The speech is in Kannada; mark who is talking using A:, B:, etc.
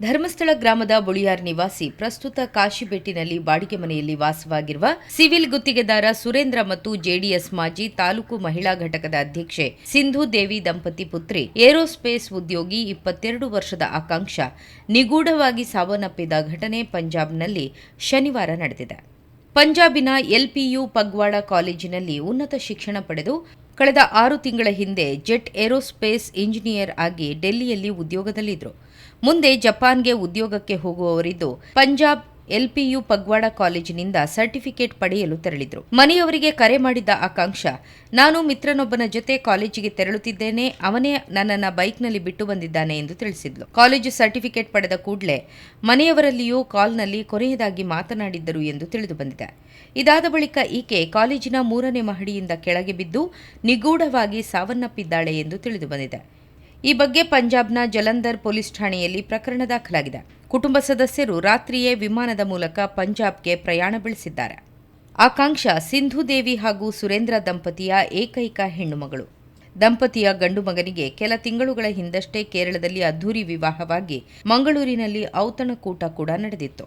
A: ಧರ್ಮಸ್ಥಳ ಗ್ರಾಮದ ಬುಳಿಯಾರ್ ನಿವಾಸಿ ಪ್ರಸ್ತುತ ಕಾಶಿಬೆಟ್ಟಿನಲ್ಲಿ ಬಾಡಿಗೆ ಮನೆಯಲ್ಲಿ ವಾಸವಾಗಿರುವ ಸಿವಿಲ್ ಗುತ್ತಿಗೆದಾರ ಸುರೇಂದ್ರ ಮತ್ತು ಜೆಡಿಎಸ್ ಮಾಜಿ ತಾಲೂಕು ಮಹಿಳಾ ಘಟಕದ ಅಧ್ಯಕ್ಷೆ ಸಿಂಧು ದೇವಿ ದಂಪತಿ ಪುತ್ರಿ ಏರೋಸ್ಪೇಸ್ ಉದ್ಯೋಗಿ ಇಪ್ಪತ್ತೆರಡು ವರ್ಷದ ಆಕಾಂಕ್ಷ ನಿಗೂಢವಾಗಿ ಸಾವನ್ನಪ್ಪಿದ ಘಟನೆ ಪಂಜಾಬ್ನಲ್ಲಿ ಶನಿವಾರ ನಡೆದಿದೆ. ಪಂಜಾಬಿನ ಎಲ್ಪಿಯು ಪಗ್ವಾಡ ಕಾಲೇಜಿನಲ್ಲಿ ಉನ್ನತ ಶಿಕ್ಷಣ ಪಡೆದು ಕಳೆದ ಆರು ತಿಂಗಳ ಹಿಂದೆ ಜೆಟ್ ಏರೋಸ್ಪೇಸ್ ಇಂಜಿನಿಯರ್ ಆಗಿ ಡೆಲ್ಲಿಯಲ್ಲಿ ಉದ್ಯೋಗದಲ್ಲಿದ್ದರು ಮುಂದೆ ಜಪಾನ್ಗೆ ಉದ್ಯೋಗಕ್ಕೆ ಹೋಗುವವರಿದ್ದು ಪಂಜಾಬ್ ಎಲ್ಪಿಯು ಪಗ್ವಾಡ ಕಾಲೇಜಿನಿಂದ ಸರ್ಟಿಫಿಕೇಟ್ ಪಡೆಯಲು ತೆರಳಿದ್ರು. ಮನೆಯವರಿಗೆ ಕರೆ ಮಾಡಿದ್ದ ಆಕಾಂಕ್ಷ, ನಾನು ಮಿತ್ರನೊಬ್ಬನ ಜೊತೆ ಕಾಲೇಜಿಗೆ ತೆರಳುತ್ತಿದ್ದೇನೆ. ಅವನೇ ನನ್ನನ್ನ ಬೈಕ್ನಲ್ಲಿ ಬಿಟ್ಟು ಬಂದಿದ್ದಾನೆ ಎಂದು ತಿಳಿಸಿದ್ಲು. ಕಾಲೇಜು ಸರ್ಟಿಫಿಕೇಟ್ ಪಡೆದ ಕೂಡಲೇ ಮನೆಯವರಲ್ಲಿಯೂ ಕಾಲ್ನಲ್ಲಿ ಕೊನೆಯದಾಗಿ ಮಾತನಾಡಿದ್ದರು ಎಂದು ತಿಳಿದು ಬಂದಿದೆ ಇದಾದ ಬಳಿಕ ಈಕೆ ಕಾಲೇಜಿನ ಮೂರನೇ ಮಹಡಿಯಿಂದ ಕೆಳಗೆ ಬಿದ್ದು ನಿಗೂಢವಾಗಿ ಸಾವನ್ನಪ್ಪಿದ್ದಾಳೆ ಎಂದು ತಿಳಿದು ಬಂದಿದೆ ಈ ಬಗ್ಗೆ ಪಂಜಾಬ್ನ ಜಲಂಧರ್ ಪೊಲೀಸ್ ಠಾಣೆಯಲ್ಲಿ ಪ್ರಕರಣ ದಾಖಲಾಗಿದೆ. ಕುಟುಂಬ ಸದಸ್ಯರು ರಾತ್ರಿಯೇ ವಿಮಾನದ ಮೂಲಕ ಪಂಜಾಬ್ಗೆ ಪ್ರಯಾಣ ಬೆಳೆಸಿದ್ದಾರೆ. ಆಕಾಂಕ್ಷ ಸಿಂಧು ದೇವಿ ಹಾಗೂ ಸುರೇಂದ್ರ ದಂಪತಿಯ ಏಕೈಕ ಹೆಣ್ಣುಮಗಳು ದಂಪತಿಯ ಗಂಡು ಮಗನಿಗೆ ಕೆಲ ತಿಂಗಳುಗಳ ಹಿಂದಷ್ಟೇ ಕೇರಳದಲ್ಲಿ ಅದ್ಧೂರಿ ವಿವಾಹವಾಗಿ ಮಂಗಳೂರಿನಲ್ಲಿ ಔತಣಕೂಟ ಕೂಡ ನಡೆದಿತ್ತು.